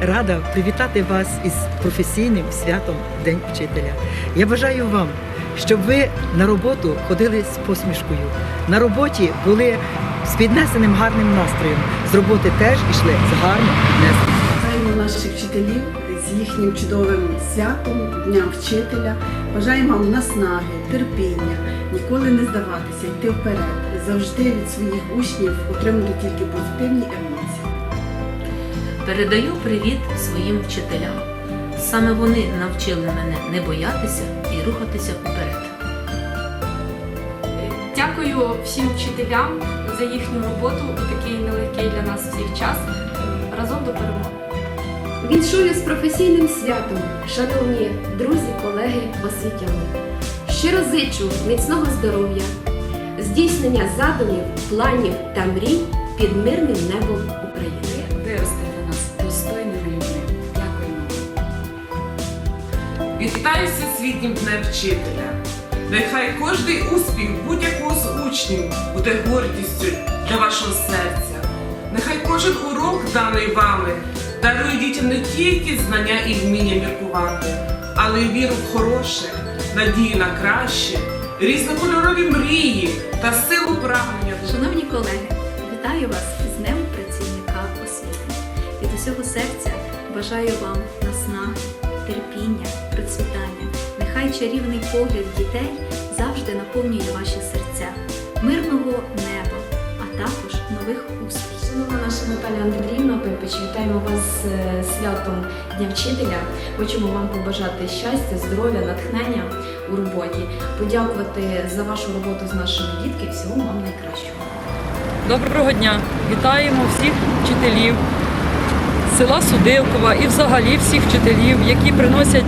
рада привітати вас із професійним святом День вчителя. Я бажаю вам, щоб ви на роботу ходили з посмішкою, на роботі були з піднесеним гарним настроєм. З роботи теж ішли з гарно піднесеним. Вітаємо наших вчителів з їхнім чудовим святом Дня вчителя. Бажаємо вам наснаги, терпіння, ніколи не здаватися, йти вперед, завжди від своїх учнів отримувати тільки позитивні емоції. Передаю привіт своїм вчителям. Саме вони навчили мене не боятися і рухатися вперед. Дякую всім вчителям за їхню роботу у такий нелегкий для нас всіх час. Разом до перемоги. Віншую з професійним святом, шановні друзі, колеги, освітяни. Щиро зичу міцного здоров'я, здійснення задумів, планів та мрій під мирним небом України. виростете Вітаю всесвітнім днем вчителя. Нехай кожний успіх будь-якого з учнів буде гордістю для вашого серця. Нехай кожен урок, даний вами, дарує дітям не тільки знання і вміння міркувати, але й віру в хороше, надію на краще, різнокольорові мрії та силу прагнення Шановні колеги, вітаю вас з Днем працівника освіти. Від усього серця бажаю вам наснаги, терпіння. Нехай чарівний погляд дітей завжди наповнює ваші серця, мирного неба, а також нових успіхів. Шановна наша Наталя Андріївна Пипич, вітаємо вас з е, святом Дня вчителя. Хочемо вам побажати щастя, здоров'я, натхнення у роботі, подякувати за вашу роботу з нашими дітками. Всього вам найкращого. Доброго дня! Вітаємо всіх вчителів села Судилкова і взагалі всіх вчителів, які приносять,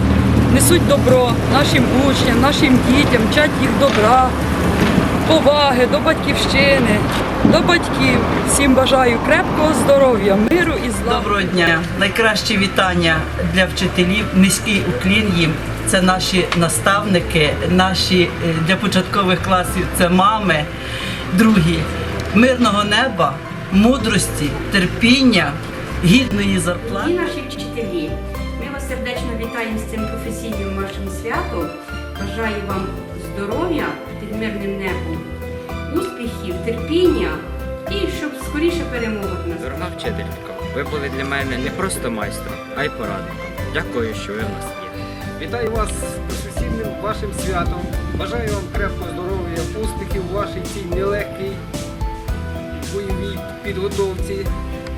несуть добро нашим учням, нашим дітям, вчать їх добра, поваги до батьківщини, до батьків. Всім бажаю крепкого здоров'я, миру і зла. Доброго дня! Найкращі вітання для вчителів, низький уклін їм. Це наші наставники, наші е, для початкових класів це мами. Другі мирного неба, мудрості, терпіння, гідної зарплати. Дорогі наші вчителі, сердечно вітаємо з цим професійним вашим святом. Бажаю вам здоров'я під мирним небом, успіхів, терпіння і щоб скоріше перемога нас. Дорога вчителька, ви були для мене не просто майстром, а й порадником. Дякую, що ви в нас є. Вітаю вас з професійним вашим святом. Бажаю вам крепкого здоров'я, успіхів у вашій цій нелегкій бойовій підготовці.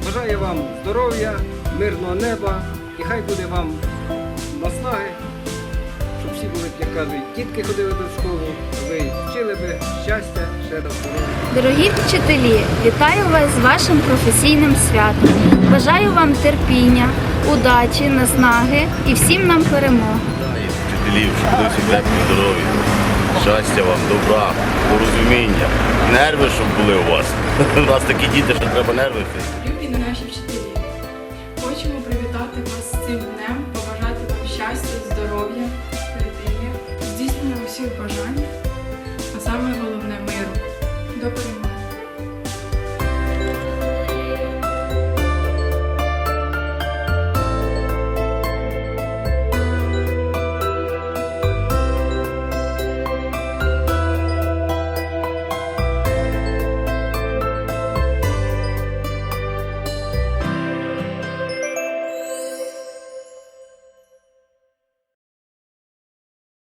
Бажаю вам здоров'я, мирного неба і хай буде вам наснаги, щоб всі були, як кажуть, дітки ходили до школи, ви вчили би щастя, ще до здоров'я. Дорогі вчителі, вітаю вас з вашим професійним святом. Бажаю вам терпіння, удачі, наснаги і всім нам перемог. вчителів, щоб були крепкі. Щастя вам, добра, порозуміння, нерви, щоб були у вас. У нас такі діти, що треба нерви.